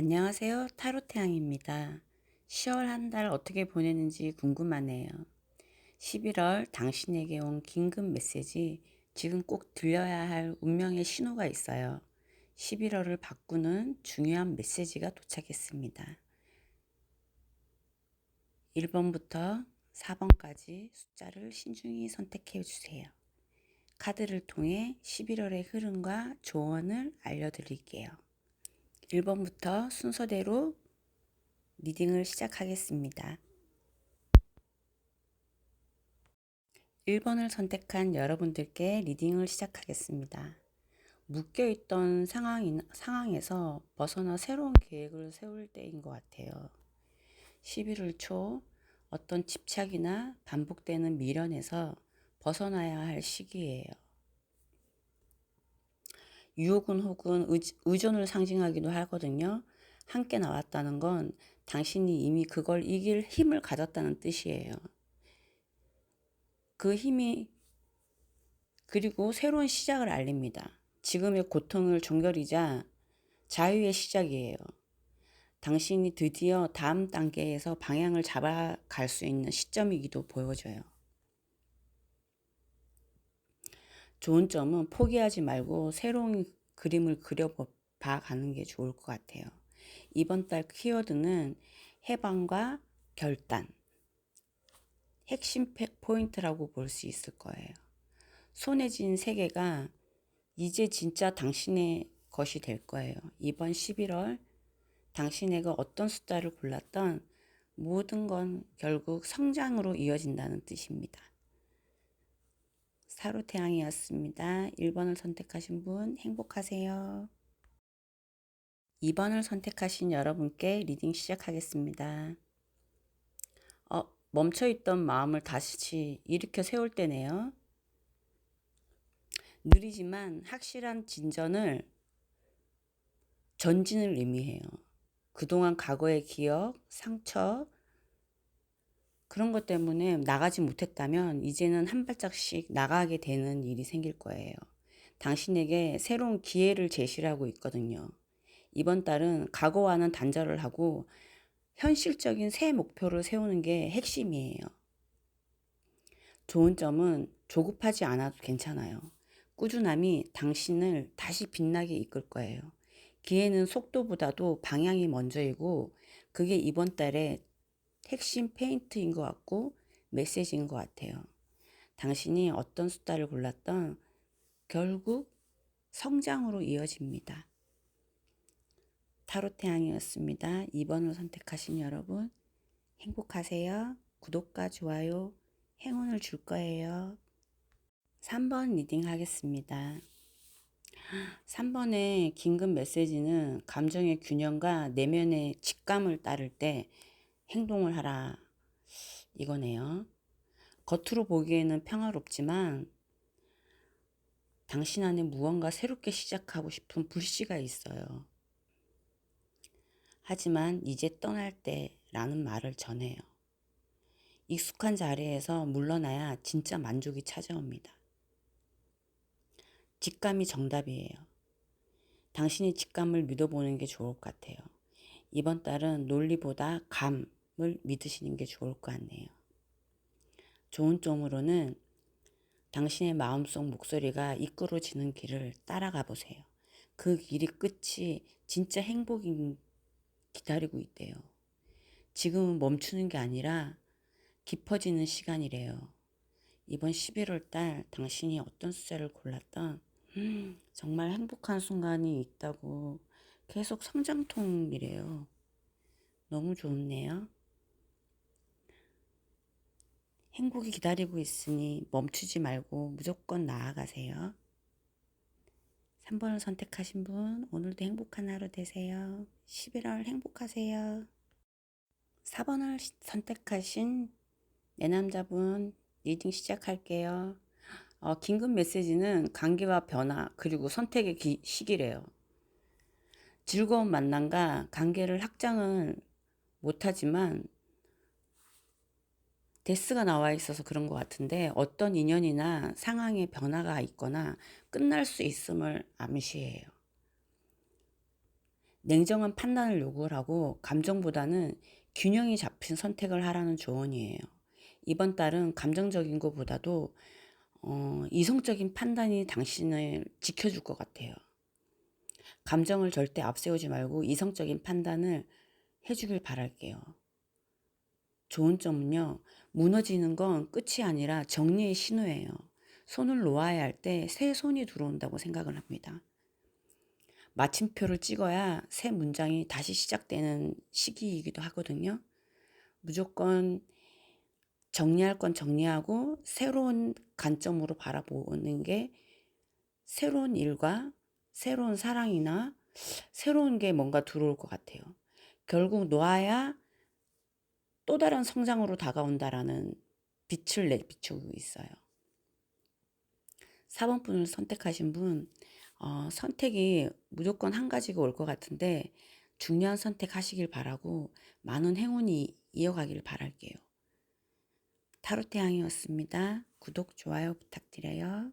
안녕하세요. 타로태양입니다. 10월 한 달 어떻게 보내는지 궁금하네요. 11월 당신에게 온 긴급 메시지 지금 꼭 들려야 할 운명의 신호가 있어요. 11월을 바꾸는 중요한 메시지가 도착했습니다. 1번부터 4번까지 숫자를 신중히 선택해 주세요. 카드를 통해 11월의 흐름과 조언을 알려드릴게요. 1번부터 순서대로 리딩을 시작하겠습니다. 1번을 선택한 여러분들께 리딩을 시작하겠습니다. 묶여있던 상황이, 상황에서 벗어나 새로운 계획을 세울 때인 것 같아요. 11월 초 어떤 집착이나 반복되는 미련에서 벗어나야 할 시기예요. 유혹은 혹은 의존을 상징하기도 하거든요. 함께 나왔다는 건 당신이 이미 그걸 이길 힘을 가졌다는 뜻이에요. 그 힘이 그리고 새로운 시작을 알립니다. 지금의 고통을 종결이자 자유의 시작이에요. 당신이 드디어 다음 단계에서 방향을 잡아갈 수 있는 시점이기도 보여져요. 좋은 점은 포기하지 말고 새로운 그림을 그려봐 가는 게 좋을 것 같아요. 이번 달 키워드는 해방과 결단, 핵심 포인트라고 볼 수 있을 거예요. 손에 쥔 세계가 이제 진짜 당신의 것이 될 거예요. 이번 11월 당신에게 어떤 숫자를 골랐던 모든 건 결국 성장으로 이어진다는 뜻입니다. 사로태양이었습니다. 1번을 선택하신 분 행복하세요. 2번을 선택하신 여러분께 리딩 시작하겠습니다. 어, 멈춰있던 마음을 다시 일으켜 세울 때네요. 느리지만 확실한 진전을 전진을 의미해요. 그동안 과거의 기억, 상처, 그런 것 때문에 나가지 못했다면 이제는 한 발짝씩 나가게 되는 일이 생길 거예요. 당신에게 새로운 기회를 제시하고 있거든요. 이번 달은 과거와는 단절을 하고 현실적인 새 목표를 세우는 게 핵심이에요. 좋은 점은 조급하지 않아도 괜찮아요. 꾸준함이 당신을 다시 빛나게 이끌 거예요. 기회는 속도보다도 방향이 먼저이고 그게 이번 달에 핵심 페인트인 것 같고 메시지인 것 같아요. 당신이 어떤 숫자를 골랐던 결국 성장으로 이어집니다. 타로 태양이었습니다. 2번을 선택하신 여러분 행복하세요. 구독과 좋아요 행운을 줄 거예요. 3번 리딩 하겠습니다. 3번의 긴급 메시지는 감정의 균형과 내면의 직감을 따를 때 행동을 하라. 이거네요. 겉으로 보기에는 평화롭지만 당신 안에 무언가 새롭게 시작하고 싶은 불씨가 있어요. 하지만 이제 떠날 때라는 말을 전해요. 익숙한 자리에서 물러나야 진짜 만족이 찾아옵니다. 직감이 정답이에요. 당신의 직감을 믿어보는 게 좋을 것 같아요. 이번 달은 논리보다 감, 을 믿으시는 게 좋을 것 같네요. 좋은 점으로는 당신의 마음속 목소리가 이끌어지는 길을 따라가 보세요. 그 길이 끝이 진짜 행복이 기다리고 있대요. 지금은 멈추는 게 아니라 깊어지는 시간이래요. 이번 11월 달 당신이 어떤 숫자를 골랐던 음, 정말 행복한 순간이 있다고 계속 성장통이래요. 너무 좋네요. 행복이 기다리고 있으니 멈추지 말고 무조건 나아가세요. 3번을 선택하신 분, 오늘도 행복한 하루 되세요. 11월 행복하세요. 4번을 선택하신 내 남자분, 리딩 시작할게요. 어, 긴급 메시지는 관계와 변화, 그리고 선택의 기, 시기래요. 즐거운 만남과 관계를 확장을 못하지만 데스가 나와 있어서 그런 것 같은데 어떤 인연이나 상황의 변화가 있거나 끝날 수 있음을 암시해요. 냉정한 판단을 요구를 하고 감정보다는 균형이 잡힌 선택을 하라는 조언이에요. 이번 달은 감정적인 것보다도 어, 이성적인 판단이 당신을 지켜줄 것 같아요. 감정을 절대 앞세우지 말고 이성적인 판단을 해주길 바랄게요. 좋은 점은요, 무너지는 건 끝이 아니라 정리의 신호예요. 손을 놓아야 할 때 새 손이 들어온다고 생각을 합니다. 마침표를 찍어야 새 문장이 다시 시작되는 시기이기도 하거든요. 무조건 정리할 건 정리하고 새로운 관점으로 바라보는 게 새로운 일과 새로운 사랑이나 새로운 게 뭔가 들어올 것 같아요. 결국 놓아야 또 다른 성장으로 다가온다라는 빛을 내비추고 있어요. 4번 분을 선택하신 분, 어, 선택이 무조건 한 가지가 올 것 같은데 중요한 선택 하시길 바라고 많은 행운이 이어가길 바랄게요. 타로 태양이었습니다. 구독, 좋아요 부탁드려요.